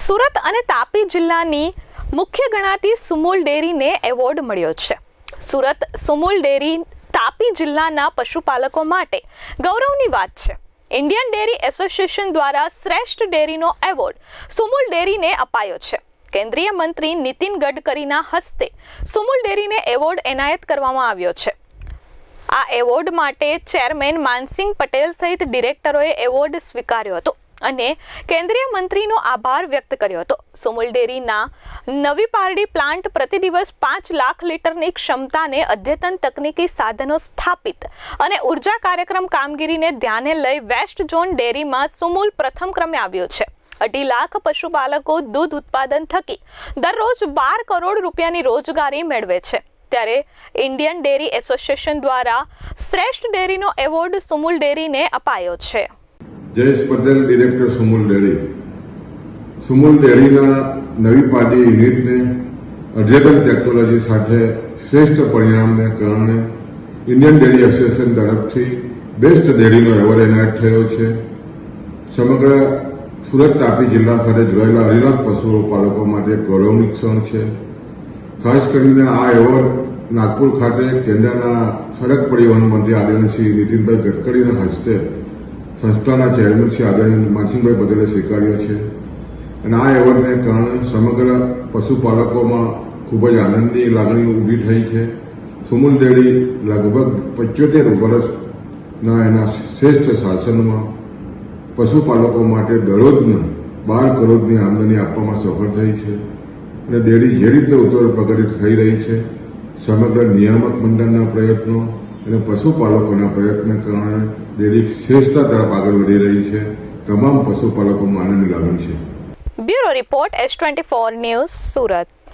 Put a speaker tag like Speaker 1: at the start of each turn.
Speaker 1: સુરત અને તાપી જિલ્લાની મુખ્ય ગણાતી સુમુલ ડેરીને એવોર્ડ મળ્યો છે. સુરત સુમુલ ડેરી તાપી જિલ્લાના પશુપાલકો માટે ગૌરવની વાત છે. ઇન્ડિયન ડેરી એસોસિએશન દ્વારા શ્રેષ્ઠ ડેરીનો એવોર્ડ સુમુલ ડેરીને અપાયો છે. કેન્દ્રીય મંત્રી નીતિન ગડકરીના હસ્તે સુમુલ ડેરીને એવોર્ડ એનાયત કરવામાં આવ્યો છે. આ એવોર્ડ માટે ચેરમેન માનસિંગ પટેલ સહિત ડિરેક્ટરોએ એવોર્ડ સ્વીકાર્યો હતો. અને કેન્દ્રીય મંત્રીનો આભાર વ્યક્ત કર્યો હતો. સુમુલ ડેરીના નવી પારડી પ્લાન્ટ પ્રતિ દિવસ પાંચ લાખ લીટરની ક્ષમતાને અદ્યતન તકનીકી સાધનો સ્થાપિત અને ઊર્જા કાર્યક્રમ કામગીરીને ધ્યાને લઈ વેસ્ટ ઝોન ડેરીમાં સુમુલ પ્રથમ ક્રમે આવ્યો છે. અઢી લાખ પશુપાલકો દૂધ ઉત્પાદન થકી દરરોજ બાર કરોડ રૂપિયાની રોજગારી મેળવે છે. ત્યારે ઇન્ડિયન ડેરી એસોસિએશન દ્વારા શ્રેષ્ઠ ડેરીનો એવોર્ડ સુમુલ ડેરીને અપાયો છે.
Speaker 2: Jayesh Patel director Sumul dairy. Sumul ડેરીના નવી પાર્ટી યુનિટને અદ્યતન ટેકનોલોજી સાથે શ્રેષ્ઠ પરિણામને કારણે ઇન્ડિયન ડેરી એસોસિએશન તરફથી બેસ્ટ ડેરીનો એવોર્ડ એનાયત થયો છે. સમગ્ર સુરત, તાપી જિલ્લા સાથે જોડાયેલા અઢી પશુપાલકો માટે ગૌરવની ક્ષણ છે. ખાસ કરીને આ એવોર્ડ નાગપુર ખાતે કેન્દ્રના સડક પરિવહન મંત્રી આદરણીય શ્રી નીતિનભાઈ ગડકરીના હસ્તે સંસ્થાના ચેરમેન શ્રી આદરણીય માનસિંહભાઈ પટેલે સ્વીકાર્યો છે. અને આ એવોર્ડને કારણે સમગ્ર પશુપાલકોમાં ખૂબ જ આનંદની લાગણી ઊભી થઈ છે. સુમુલ ડેરી લગભગ પંચોતેર વર્ષના એના શ્રેષ્ઠ શાસનમાં પશુપાલકો માટે દરરોજના બાર કરોડની આમદની આપવામાં સફળ થઈ છે. અને ડેરી જે રીતે ઉત્તર પ્રગતિ થઈ રહી છે, સમગ્ર નિયામક મંડળના પ્રયત્નો અને પશુપાલકોના પ્રયત્ન કારણે ડેરી શ્રેષ્ઠતા તરફ આગળ વધી રહી છે. તમામ પશુપાલકોમાં આનંદ લાગણી છે.
Speaker 1: Bureau report S twenty four news Surat.